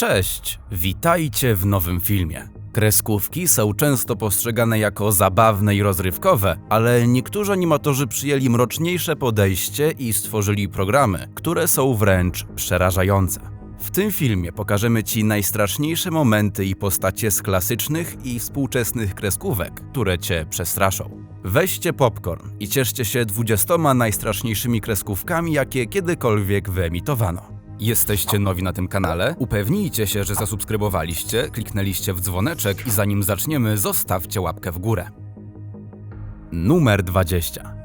Cześć, witajcie w nowym filmie. Kreskówki są często postrzegane jako zabawne i rozrywkowe, ale niektórzy animatorzy przyjęli mroczniejsze podejście i stworzyli programy, które są wręcz przerażające. W tym filmie pokażemy Ci najstraszniejsze momenty i postacie z klasycznych i współczesnych kreskówek, które Cię przestraszą. Weźcie popcorn i cieszcie się 20 najstraszniejszymi kreskówkami, jakie kiedykolwiek wyemitowano. Jesteście nowi na tym kanale? Upewnijcie się, że zasubskrybowaliście, kliknęliście w dzwoneczek i zanim zaczniemy, zostawcie łapkę w górę. Numer 20.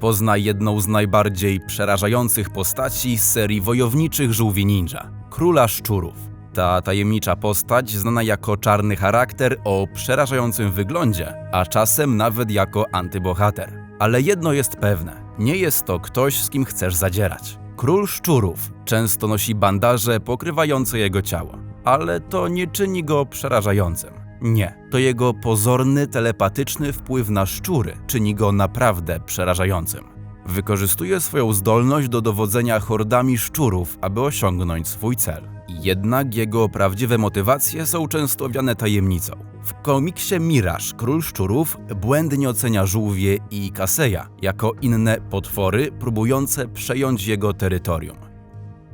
Poznaj jedną z najbardziej przerażających postaci z serii wojowniczych żółwi ninja Króla Szczurów. Ta tajemnicza postać, znana jako czarny charakter o przerażającym wyglądzie, a czasem nawet jako antybohater. Ale jedno jest pewne: nie jest to ktoś, z kim chcesz zadzierać. Król szczurów często nosi bandaże pokrywające jego ciało, ale to nie czyni go przerażającym. Nie, to jego pozorny telepatyczny wpływ na szczury czyni go naprawdę przerażającym. Wykorzystuje swoją zdolność do dowodzenia hordami szczurów, aby osiągnąć swój cel. Jednak jego prawdziwe motywacje są często owiane tajemnicą. W komiksie Miraż Król Szczurów błędnie ocenia żółwie i Kaseja jako inne potwory próbujące przejąć jego terytorium.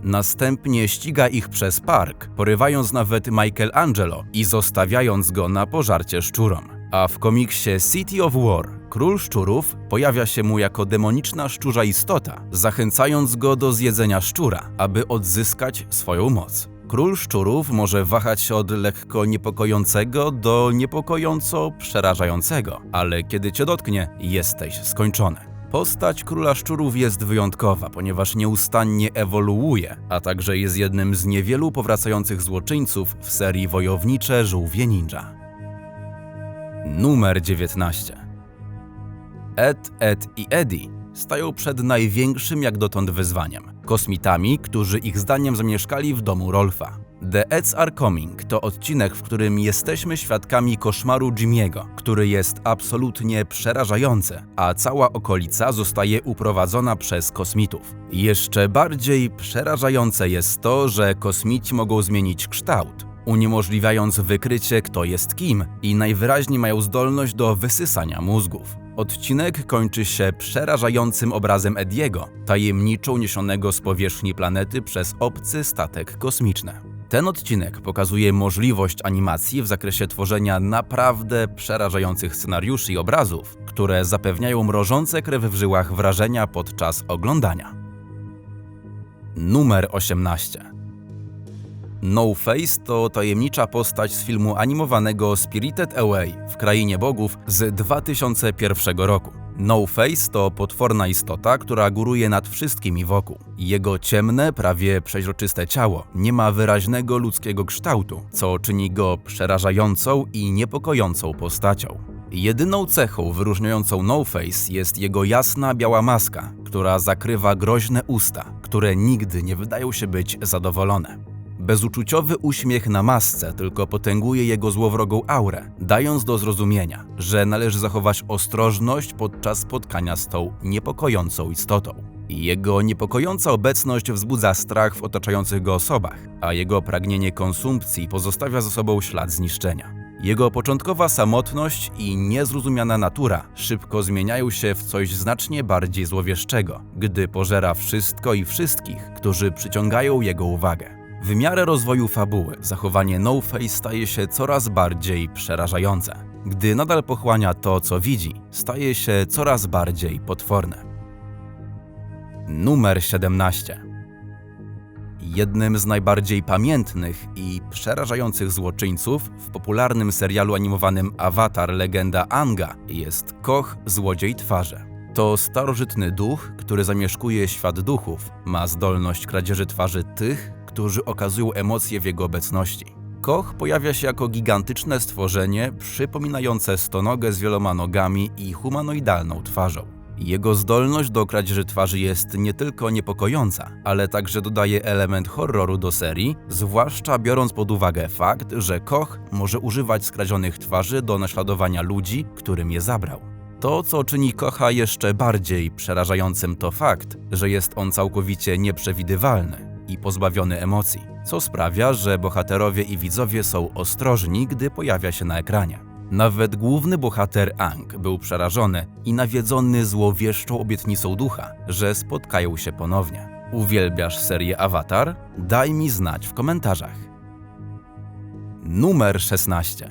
Następnie ściga ich przez park, porywając nawet Michelangelo i zostawiając go na pożarcie szczurom. A w komiksie City of War Król Szczurów pojawia się mu jako demoniczna szczurza istota, zachęcając go do zjedzenia szczura, aby odzyskać swoją moc. Król Szczurów może wahać się od lekko niepokojącego do niepokojąco przerażającego, ale kiedy cię dotknie, jesteś skończony. Postać Króla Szczurów jest wyjątkowa, ponieważ nieustannie ewoluuje, a także jest jednym z niewielu powracających złoczyńców w serii wojownicze Żółwie Ninja. Numer 19 Ed, Ed i Eddie stają przed największym jak dotąd wyzwaniem kosmitami, którzy ich zdaniem zamieszkali w domu Rolfa. The Eds Are Coming to odcinek, w którym jesteśmy świadkami koszmaru Jimmy'ego, który jest absolutnie przerażający, a cała okolica zostaje uprowadzona przez kosmitów. Jeszcze bardziej przerażające jest to, że kosmici mogą zmienić kształt, uniemożliwiając wykrycie kto jest kim i najwyraźniej mają zdolność do wysysania mózgów. Odcinek kończy się przerażającym obrazem Ediego, tajemniczo uniesionego z powierzchni planety przez obcy statek kosmiczny. Ten odcinek pokazuje możliwość animacji w zakresie tworzenia naprawdę przerażających scenariuszy i obrazów, które zapewniają mrożące krew w żyłach wrażenia podczas oglądania. Numer 18 No Face to tajemnicza postać z filmu animowanego Spirited Away w Krainie Bogów z 2001 roku. No Face to potworna istota, która góruje nad wszystkimi wokół. Jego ciemne, prawie przeźroczyste ciało nie ma wyraźnego ludzkiego kształtu, co czyni go przerażającą i niepokojącą postacią. Jedyną cechą wyróżniającą No Face jest jego jasna biała maska, która zakrywa groźne usta, które nigdy nie wydają się być zadowolone. Bezuczuciowy uśmiech na masce tylko potęguje jego złowrogą aurę, dając do zrozumienia, że należy zachować ostrożność podczas spotkania z tą niepokojącą istotą. Jego niepokojąca obecność wzbudza strach w otaczających go osobach, a jego pragnienie konsumpcji pozostawia za sobą ślad zniszczenia. Jego początkowa samotność i niezrozumiana natura szybko zmieniają się w coś znacznie bardziej złowieszczego, gdy pożera wszystko i wszystkich, którzy przyciągają jego uwagę. W miarę rozwoju fabuły zachowanie No Face staje się coraz bardziej przerażające. Gdy nadal pochłania to, co widzi, staje się coraz bardziej potworne. Numer 17 Jednym z najbardziej pamiętnych i przerażających złoczyńców w popularnym serialu animowanym Avatar Legenda Anga jest Koch Złodziej Twarzy. To starożytny duch, który zamieszkuje świat duchów, ma zdolność kradzieży twarzy tych, którzy okazują emocje w jego obecności. Koch pojawia się jako gigantyczne stworzenie przypominające stonogę z wieloma nogami i humanoidalną twarzą. Jego zdolność do kradzieży twarzy jest nie tylko niepokojąca, ale także dodaje element horroru do serii, zwłaszcza biorąc pod uwagę fakt, że Koch może używać skradzionych twarzy do naśladowania ludzi, którym je zabrał. To, co czyni Kocha jeszcze bardziej przerażającym, to fakt, że jest on całkowicie nieprzewidywalny i pozbawiony emocji, co sprawia, że bohaterowie i widzowie są ostrożni, gdy pojawia się na ekranie. Nawet główny bohater Ang był przerażony i nawiedzony złowieszczą obietnicą ducha, że spotkają się ponownie. Uwielbiasz serię Avatar? Daj mi znać w komentarzach. Numer 16.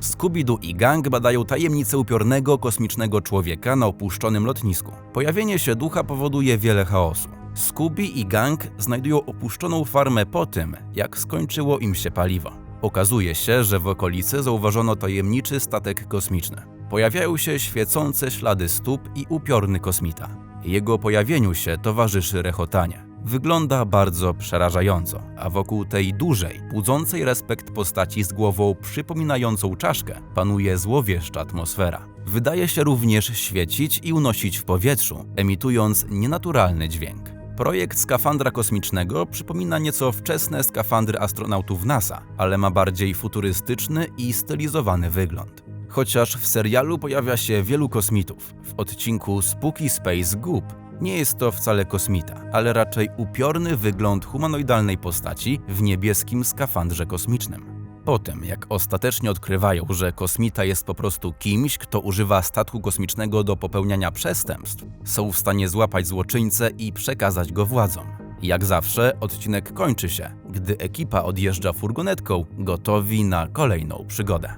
Scooby-Doo i gang badają tajemnicę upiornego kosmicznego człowieka na opuszczonym lotnisku. Pojawienie się ducha powoduje wiele chaosu. Scooby i gang znajdują opuszczoną farmę po tym, jak skończyło im się paliwo. Okazuje się, że w okolicy zauważono tajemniczy statek kosmiczny. Pojawiają się świecące ślady stóp i upiorny kosmita. Jego pojawieniu się towarzyszy rechotanie. Wygląda bardzo przerażająco, a wokół tej dużej, budzącej respekt postaci z głową przypominającą czaszkę panuje złowieszcza atmosfera. Wydaje się również świecić i unosić w powietrzu, emitując nienaturalny dźwięk. Projekt skafandra kosmicznego przypomina nieco wczesne skafandry astronautów NASA, ale ma bardziej futurystyczny i stylizowany wygląd. Chociaż w serialu pojawia się wielu kosmitów, w odcinku Spooky Space Goop nie jest to wcale kosmita, ale raczej upiorny wygląd humanoidalnej postaci w niebieskim skafandrze kosmicznym. Po tym, jak ostatecznie odkrywają, że kosmita jest po prostu kimś, kto używa statku kosmicznego do popełniania przestępstw, są w stanie złapać złoczyńcę i przekazać go władzom. Jak zawsze, odcinek kończy się, gdy ekipa odjeżdża furgonetką, gotowi na kolejną przygodę.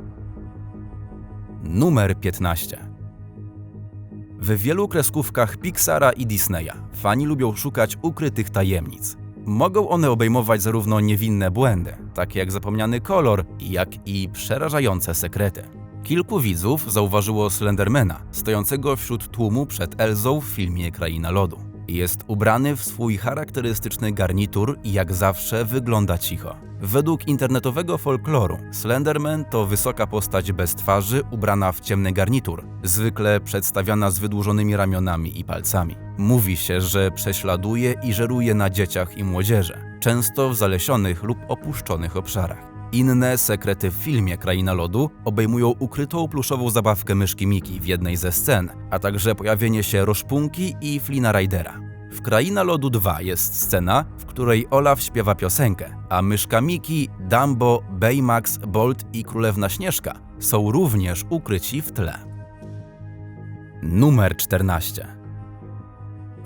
Numer 15. W wielu kreskówkach Pixara i Disneya fani lubią szukać ukrytych tajemnic. Mogą one obejmować zarówno niewinne błędy, takie jak zapomniany kolor, jak i przerażające sekrety. Kilku widzów zauważyło Slendermana, stojącego wśród tłumu przed Elzą w filmie Kraina Lodu. Jest ubrany w swój charakterystyczny garnitur i jak zawsze wygląda cicho. Według internetowego folkloru Slenderman to wysoka postać bez twarzy ubrana w ciemny garnitur, zwykle przedstawiana z wydłużonymi ramionami i palcami. Mówi się, że prześladuje i żeruje na dzieciach i młodzieży, często w zalesionych lub opuszczonych obszarach. Inne sekrety w filmie Kraina Lodu obejmują ukrytą pluszową zabawkę myszki Miki w jednej ze scen, a także pojawienie się Roszpunki i Flina Ridera. W Kraina Lodu 2 jest scena, w której Olaf śpiewa piosenkę, a myszka Miki, Dumbo, Baymax, Bolt i Królewna Śnieżka są również ukryci w tle. Numer 14.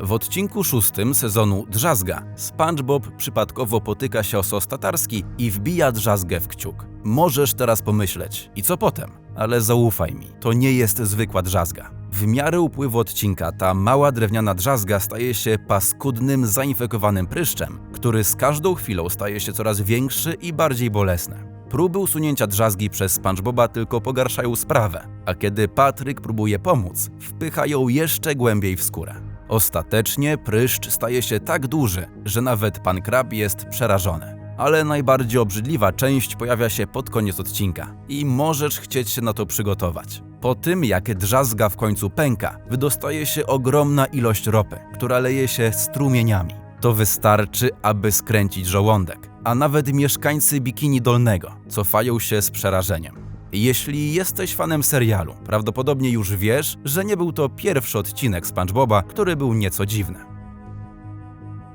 W odcinku szóstym sezonu Drzazga SpongeBob przypadkowo potyka się o sos tatarski i wbija drzazgę w kciuk. Możesz teraz pomyśleć, i co potem? Ale zaufaj mi, to nie jest zwykła drzazga. W miarę upływu odcinka ta mała drewniana drzazga staje się paskudnym, zainfekowanym pryszczem, który z każdą chwilą staje się coraz większy i bardziej bolesny. Próby usunięcia drzazgi przez SpongeBoba tylko pogarszają sprawę, a kiedy Patryk próbuje pomóc, wpycha ją jeszcze głębiej w skórę. Ostatecznie pryszcz staje się tak duży, że nawet pan krab jest przerażony. Ale najbardziej obrzydliwa część pojawia się pod koniec odcinka i możesz chcieć się na to przygotować. Po tym, jak drzazga w końcu pęka, wydostaje się ogromna ilość ropy, która leje się strumieniami. To wystarczy, aby skręcić żołądek, a nawet mieszkańcy Bikini Dolnego cofają się z przerażeniem. Jeśli jesteś fanem serialu, prawdopodobnie już wiesz, że nie był to pierwszy odcinek SpongeBoba, który był nieco dziwny.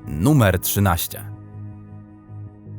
Numer 13.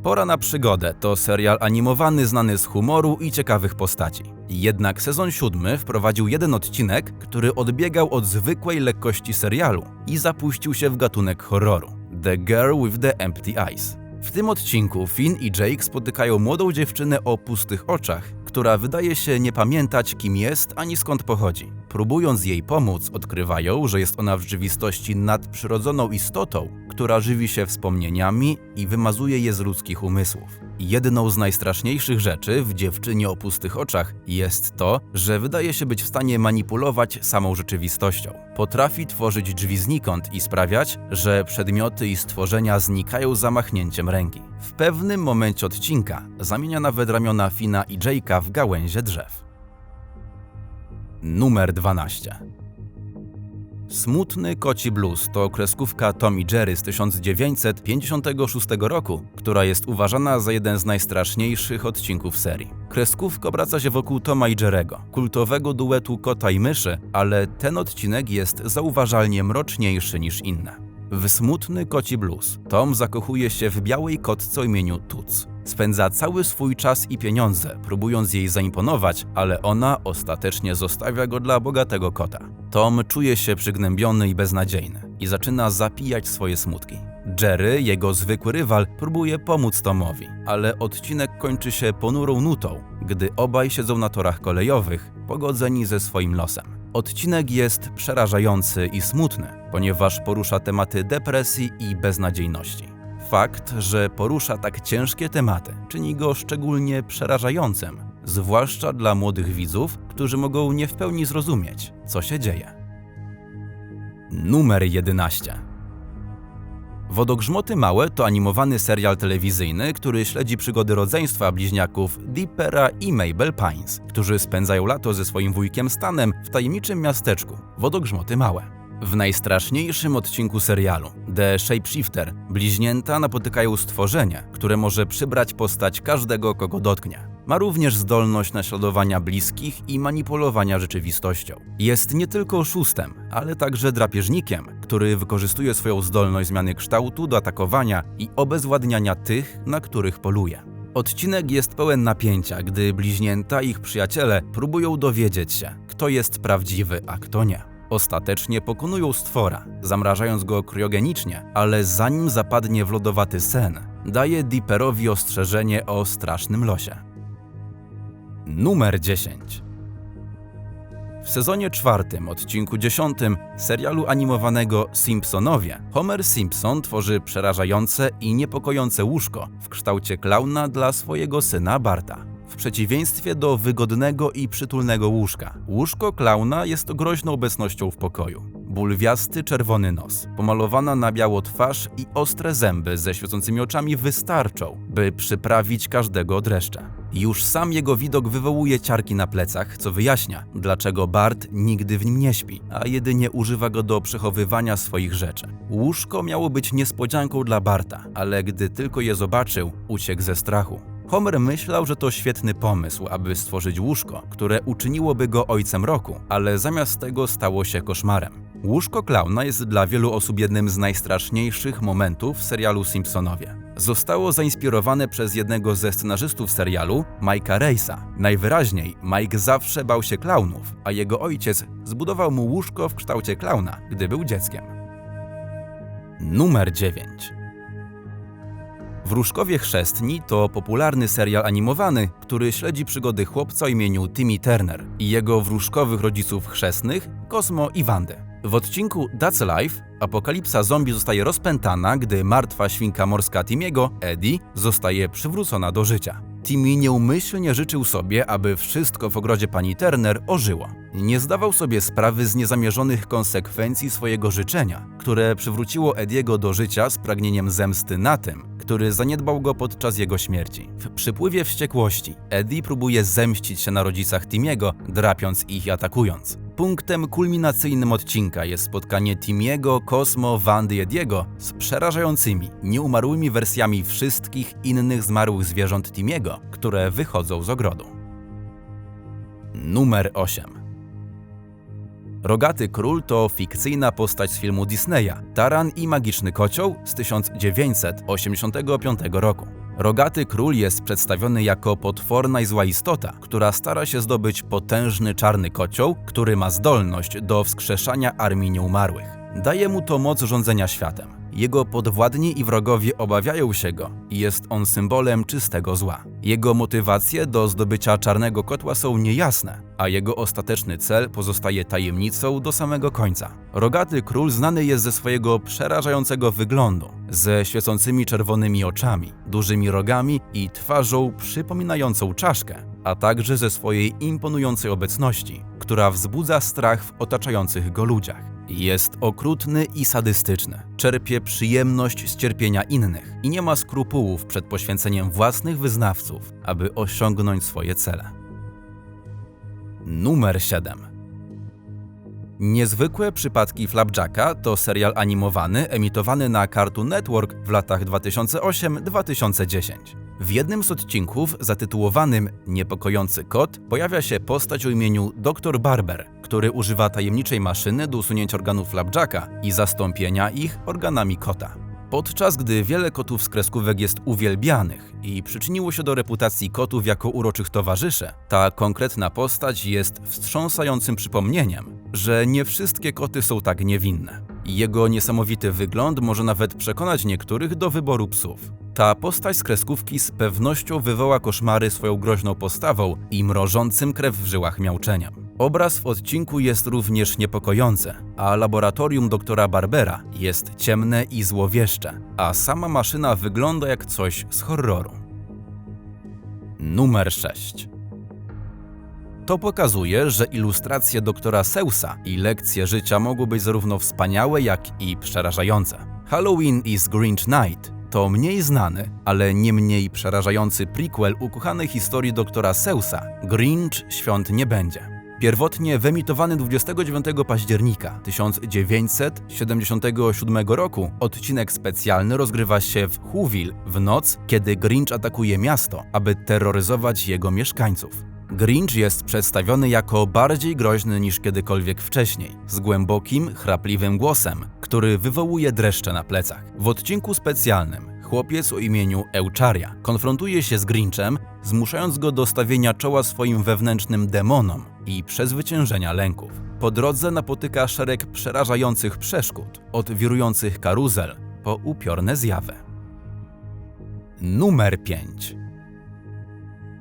Pora na przygodę to serial animowany znany z humoru i ciekawych postaci. Jednak sezon siódmy wprowadził jeden odcinek, który odbiegał od zwykłej lekkości serialu i zapuścił się w gatunek horroru. The Girl with the Empty Eyes. W tym odcinku Finn i Jake spotykają młodą dziewczynę o pustych oczach, która wydaje się nie pamiętać, kim jest ani skąd pochodzi. Próbując jej pomóc, odkrywają, że jest ona w rzeczywistości nadprzyrodzoną istotą, która żywi się wspomnieniami i wymazuje je z ludzkich umysłów. Jedną z najstraszniejszych rzeczy w dziewczynie o pustych oczach jest to, że wydaje się być w stanie manipulować samą rzeczywistością. Potrafi tworzyć drzwi znikąd i sprawiać, że przedmioty i stworzenia znikają zamachnięciem ręki. W pewnym momencie odcinka zamienia nawet ramiona Fina i Jake'a w gałęzie drzew. Numer 12. Smutny Koci Blues to kreskówka Tom i Jerry z 1956 roku, która jest uważana za jeden z najstraszniejszych odcinków serii. Kreskówka obraca się wokół Toma i Jerego, kultowego duetu kota i myszy, ale ten odcinek jest zauważalnie mroczniejszy niż inne. W smutny koci blues Tom zakochuje się w białej kotce o imieniu Tuc. Spędza cały swój czas i pieniądze, próbując jej zaimponować, ale ona ostatecznie zostawia go dla bogatego kota. Tom czuje się przygnębiony i beznadziejny i zaczyna zapijać swoje smutki. Jerry, jego zwykły rywal, próbuje pomóc Tomowi, ale odcinek kończy się ponurą nutą, gdy obaj siedzą na torach kolejowych, pogodzeni ze swoim losem. Odcinek jest przerażający i smutny, ponieważ porusza tematy depresji i beznadziejności. Fakt, że porusza tak ciężkie tematy, czyni go szczególnie przerażającym, zwłaszcza dla młodych widzów, którzy mogą nie w pełni zrozumieć, co się dzieje. Numer 11. Wodogrzmoty Małe to animowany serial telewizyjny, który śledzi przygody rodzeństwa bliźniaków Deepera i Mabel Pines, którzy spędzają lato ze swoim wujkiem Stanem w tajemniczym miasteczku Wodogrzmoty Małe. W najstraszniejszym odcinku serialu, The Shapeshifter, bliźnięta napotykają stworzenie, które może przybrać postać każdego, kogo dotknie. Ma również zdolność naśladowania bliskich i manipulowania rzeczywistością. Jest nie tylko oszustem, ale także drapieżnikiem, który wykorzystuje swoją zdolność zmiany kształtu do atakowania i obezwładniania tych, na których poluje. Odcinek jest pełen napięcia, gdy bliźnięta i ich przyjaciele próbują dowiedzieć się, kto jest prawdziwy, a kto nie. Ostatecznie pokonują stwora, zamrażając go kriogenicznie, ale zanim zapadnie w lodowaty sen, daje Dipperowi ostrzeżenie o strasznym losie. Numer 10 w sezonie czwartym, odcinku dziesiątym serialu animowanego Simpsonowie, Homer Simpson tworzy przerażające i niepokojące łóżko w kształcie klauna dla swojego syna Barta przeciwieństwie do wygodnego i przytulnego łóżka. Łóżko klauna jest groźną obecnością w pokoju. Bulwiasty czerwony nos, pomalowana na biało twarz i ostre zęby ze świecącymi oczami wystarczą, by przyprawić każdego dreszcze. Już sam jego widok wywołuje ciarki na plecach, co wyjaśnia, dlaczego Bart nigdy w nim nie śpi, a jedynie używa go do przechowywania swoich rzeczy. Łóżko miało być niespodzianką dla Barta, ale gdy tylko je zobaczył, uciekł ze strachu. Homer myślał, że to świetny pomysł, aby stworzyć łóżko, które uczyniłoby go ojcem roku, ale zamiast tego stało się koszmarem. Łóżko klauna jest dla wielu osób jednym z najstraszniejszych momentów w serialu Simpsonowie. Zostało zainspirowane przez jednego ze scenarzystów serialu, Mike'a Reisa. Najwyraźniej Mike zawsze bał się klaunów, a jego ojciec zbudował mu łóżko w kształcie klauna, gdy był dzieckiem. Numer 9. Wróżkowie Chrzestni to popularny serial animowany, który śledzi przygody chłopca o imieniu Timmy Turner i jego wróżkowych rodziców chrzestnych, Cosmo i Wandy. W odcinku That's Life apokalipsa zombie zostaje rozpętana, gdy martwa świnka morska Timiego, Eddie, zostaje przywrócona do życia. Timmy nieumyślnie życzył sobie, aby wszystko w ogrodzie pani Turner ożyło. Nie zdawał sobie sprawy z niezamierzonych konsekwencji swojego życzenia, które przywróciło Ediego do życia z pragnieniem zemsty na tym, który zaniedbał go podczas jego śmierci. W przypływie wściekłości Eddie próbuje zemścić się na rodzicach Timiego, drapiąc ich i atakując. Punktem kulminacyjnym odcinka jest spotkanie Timiego, Cosmo, Wandy i Ediego z przerażającymi, nieumarłymi wersjami wszystkich innych zmarłych zwierząt Timiego, które wychodzą z ogrodu. Numer 8 Rogaty Król to fikcyjna postać z filmu Disneya Taran i Magiczny Kocioł z 1985 roku. Rogaty Król jest przedstawiony jako potworna i zła istota, która stara się zdobyć potężny czarny kocioł, który ma zdolność do wskrzeszania armii nieumarłych. Daje mu to moc rządzenia światem. Jego podwładni i wrogowie obawiają się go i jest on symbolem czystego zła. Jego motywacje do zdobycia czarnego kotła są niejasne, a jego ostateczny cel pozostaje tajemnicą do samego końca. Rogaty król znany jest ze swojego przerażającego wyglądu, ze świecącymi czerwonymi oczami, dużymi rogami i twarzą przypominającą czaszkę, a także ze swojej imponującej obecności, która wzbudza strach w otaczających go ludziach. Jest okrutny i sadystyczny. Czerpie przyjemność z cierpienia innych i nie ma skrupułów przed poświęceniem własnych wyznawców, aby osiągnąć swoje cele. Numer 7. Niezwykłe przypadki Flapjacka to serial animowany emitowany na Cartoon Network w latach 2008-2010. W jednym z odcinków zatytułowanym Niepokojący kot pojawia się postać o imieniu Dr. Barber, który używa tajemniczej maszyny do usunięcia organów Flapjacka i zastąpienia ich organami kota. Podczas gdy wiele kotów z kreskówek jest uwielbianych i przyczyniło się do reputacji kotów jako uroczych towarzysze, ta konkretna postać jest wstrząsającym przypomnieniem, że nie wszystkie koty są tak niewinne. Jego niesamowity wygląd może nawet przekonać niektórych do wyboru psów. Ta postać z kreskówki z pewnością wywoła koszmary swoją groźną postawą i mrożącym krew w żyłach miauczeniem. Obraz w odcinku jest również niepokojący, a laboratorium doktora Barbera jest ciemne i złowieszcze, a sama maszyna wygląda jak coś z horroru. Numer 6 to pokazuje, że ilustracje doktora Seusa i lekcje życia mogą być zarówno wspaniałe, jak i przerażające. Halloween is Grinch Night to mniej znany, ale nie mniej przerażający prequel ukochanej historii doktora Seusa Grinch Świąt nie będzie. Pierwotnie wyemitowany 29 października 1977 roku, odcinek specjalny rozgrywa się w Whoville w noc, kiedy Grinch atakuje miasto, aby terroryzować jego mieszkańców. Grinch jest przedstawiony jako bardziej groźny niż kiedykolwiek wcześniej, z głębokim, chrapliwym głosem, który wywołuje dreszcze na plecach. W odcinku specjalnym chłopiec o imieniu Eucharia konfrontuje się z Grinchem, zmuszając go do stawienia czoła swoim wewnętrznym demonom i przezwyciężenia lęków. Po drodze napotyka szereg przerażających przeszkód, od wirujących karuzel po upiorne zjawy. Numer 5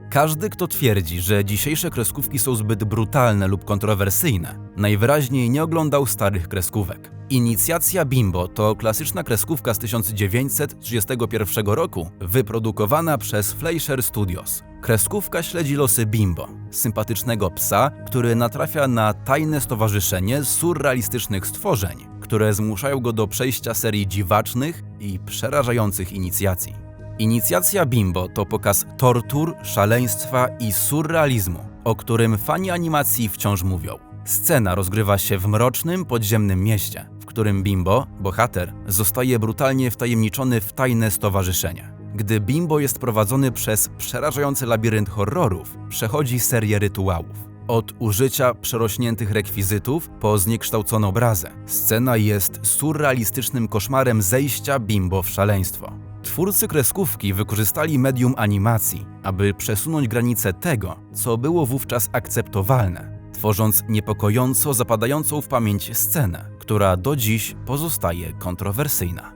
każdy, kto twierdzi, że dzisiejsze kreskówki są zbyt brutalne lub kontrowersyjne, najwyraźniej nie oglądał starych kreskówek. Inicjacja Bimbo to klasyczna kreskówka z 1931 roku, wyprodukowana przez Fleischer Studios. Kreskówka śledzi losy Bimbo, sympatycznego psa, który natrafia na tajne stowarzyszenie surrealistycznych stworzeń, które zmuszają go do przejścia serii dziwacznych i przerażających inicjacji. Inicjacja Bimbo to pokaz tortur, szaleństwa i surrealizmu, o którym fani animacji wciąż mówią. Scena rozgrywa się w mrocznym, podziemnym mieście, w którym Bimbo, bohater, zostaje brutalnie wtajemniczony w tajne stowarzyszenie. Gdy Bimbo jest prowadzony przez przerażający labirynt horrorów, przechodzi serię rytuałów. Od użycia przerośniętych rekwizytów po zniekształcone obrazy. Scena jest surrealistycznym koszmarem zejścia Bimbo w szaleństwo. Twórcy kreskówki wykorzystali medium animacji, aby przesunąć granice tego, co było wówczas akceptowalne, tworząc niepokojąco zapadającą w pamięć scenę, która do dziś pozostaje kontrowersyjna.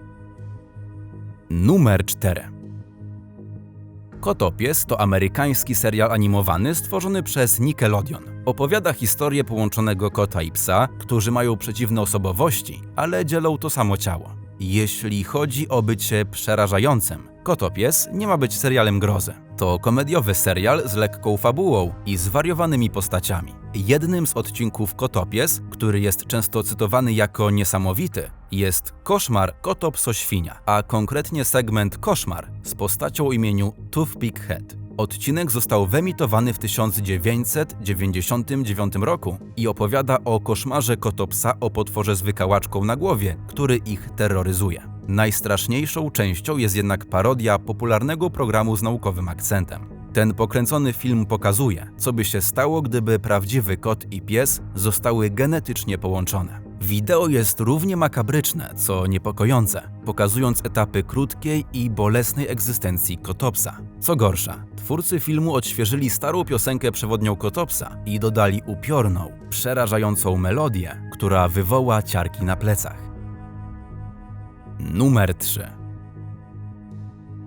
Numer 4 Kotopies to amerykański serial animowany stworzony przez Nickelodeon. Opowiada historię połączonego kota i psa, którzy mają przeciwne osobowości, ale dzielą to samo ciało. Jeśli chodzi o bycie przerażającym, Kotopies nie ma być serialem grozy. To komediowy serial z lekką fabułą i zwariowanymi postaciami. Jednym z odcinków Kotopies, który jest często cytowany jako niesamowity, jest Koszmar Kotopso-Świnia, a konkretnie segment Koszmar z postacią imieniu Toothpick Head. Odcinek został wyemitowany w 1999 roku i opowiada o koszmarze kotopsa o potworze z wykałaczką na głowie, który ich terroryzuje. Najstraszniejszą częścią jest jednak parodia popularnego programu z naukowym akcentem. Ten pokręcony film pokazuje, co by się stało, gdyby prawdziwy kot i pies zostały genetycznie połączone. Wideo jest równie makabryczne, co niepokojące, pokazując etapy krótkiej i bolesnej egzystencji Kotopsa. Co gorsza, twórcy filmu odświeżyli starą piosenkę przewodnią Kotopsa i dodali upiorną, przerażającą melodię, która wywoła ciarki na plecach. Numer 3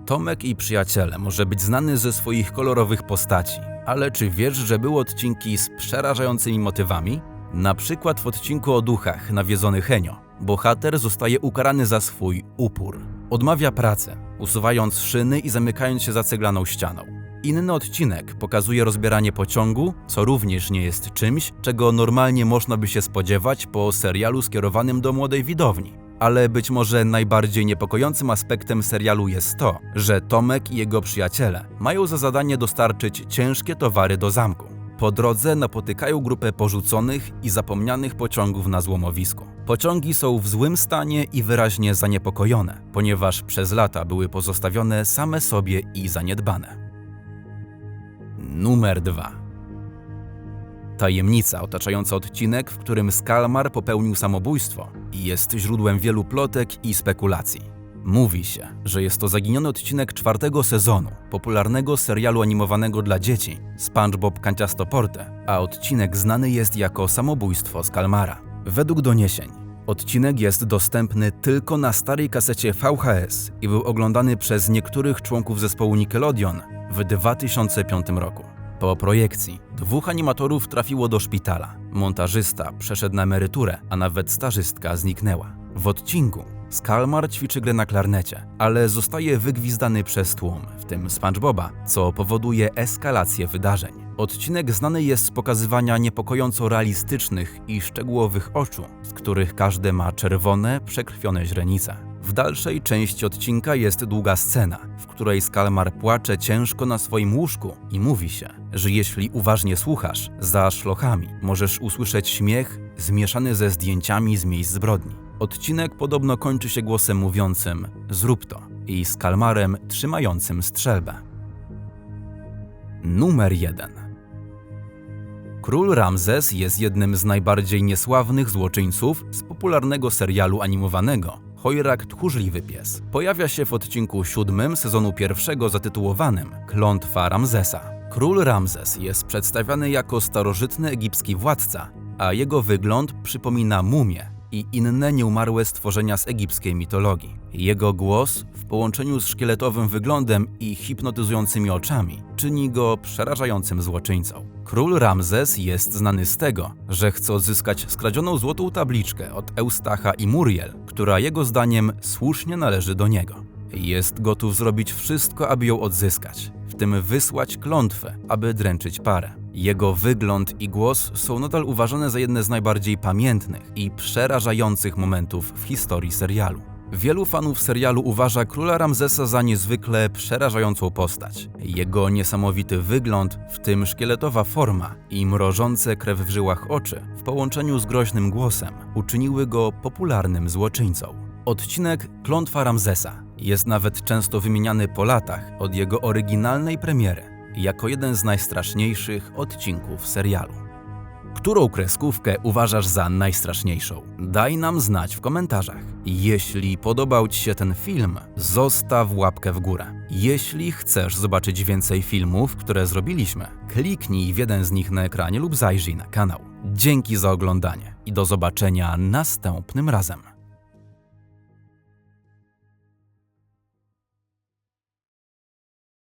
Tomek i przyjaciele może być znany ze swoich kolorowych postaci, ale czy wiesz, że były odcinki z przerażającymi motywami? Na przykład w odcinku o duchach nawiedzony Henio, bohater zostaje ukarany za swój upór. Odmawia pracy, usuwając szyny i zamykając się za ceglaną ścianą. Inny odcinek pokazuje rozbieranie pociągu, co również nie jest czymś, czego normalnie można by się spodziewać po serialu skierowanym do młodej widowni. Ale być może najbardziej niepokojącym aspektem serialu jest to, że Tomek i jego przyjaciele mają za zadanie dostarczyć ciężkie towary do zamku. Po drodze napotykają grupę porzuconych i zapomnianych pociągów na złomowisku. Pociągi są w złym stanie i wyraźnie zaniepokojone, ponieważ przez lata były pozostawione same sobie i zaniedbane. Numer 2 Tajemnica otaczająca odcinek, w którym Skalmar popełnił samobójstwo, jest źródłem wielu plotek i spekulacji. Mówi się, że jest to zaginiony odcinek czwartego sezonu popularnego serialu animowanego dla dzieci SpongeBob Kanciastoporte, a odcinek znany jest jako samobójstwo Skalmara. Według doniesień, odcinek jest dostępny tylko na starej kasecie VHS i był oglądany przez niektórych członków zespołu Nickelodeon w 2005 roku. Po projekcji dwóch animatorów trafiło do szpitala. Montażysta przeszedł na emeryturę, a nawet stażystka zniknęła. W odcinku Skalmar ćwiczy grę na klarnecie, ale zostaje wygwizdany przez tłum, w tym SpongeBoba, co powoduje eskalację wydarzeń. Odcinek znany jest z pokazywania niepokojąco realistycznych i szczegółowych oczu, z których każde ma czerwone, przekrwione źrenice. W dalszej części odcinka jest długa scena, w której Skalmar płacze ciężko na swoim łóżku i mówi się, że jeśli uważnie słuchasz, za szlochami możesz usłyszeć śmiech zmieszany ze zdjęciami z miejsc zbrodni. Odcinek podobno kończy się głosem mówiącym zrób to i Skalmarem trzymającym strzelbę. Numer 1 Król Ramzes jest jednym z najbardziej niesławnych złoczyńców z popularnego serialu animowanego Chojrak Tchórzliwy Pies. Pojawia się w odcinku siódmym sezonu pierwszego zatytułowanym Klątwa Ramzesa. Król Ramzes jest przedstawiany jako starożytny egipski władca, a jego wygląd przypomina mumię i inne nieumarłe stworzenia z egipskiej mitologii. Jego głos w połączeniu z szkieletowym wyglądem i hipnotyzującymi oczami czyni go przerażającym złoczyńcą. Król Ramzes jest znany z tego, że chce odzyskać skradzioną złotą tabliczkę od Eustacha i Muriel, która jego zdaniem słusznie należy do niego. Jest gotów zrobić wszystko, aby ją odzyskać, w tym wysłać klątwę, aby dręczyć parę. Jego wygląd i głos są nadal uważane za jedne z najbardziej pamiętnych i przerażających momentów w historii serialu. Wielu fanów serialu uważa króla Ramzesa za niezwykle przerażającą postać. Jego niesamowity wygląd, w tym szkieletowa forma i mrożące krew w żyłach oczy, w połączeniu z groźnym głosem, uczyniły go popularnym złoczyńcą. Odcinek Klątwa Ramzesa jest nawet często wymieniany po latach od jego oryginalnej premiery jako jeden z najstraszniejszych odcinków serialu. Którą kreskówkę uważasz za najstraszniejszą? Daj nam znać w komentarzach. Jeśli podobał Ci się ten film, zostaw łapkę w górę. Jeśli chcesz zobaczyć więcej filmów, które zrobiliśmy, kliknij w jeden z nich na ekranie lub zajrzyj na kanał. Dzięki za oglądanie i do zobaczenia następnym razem.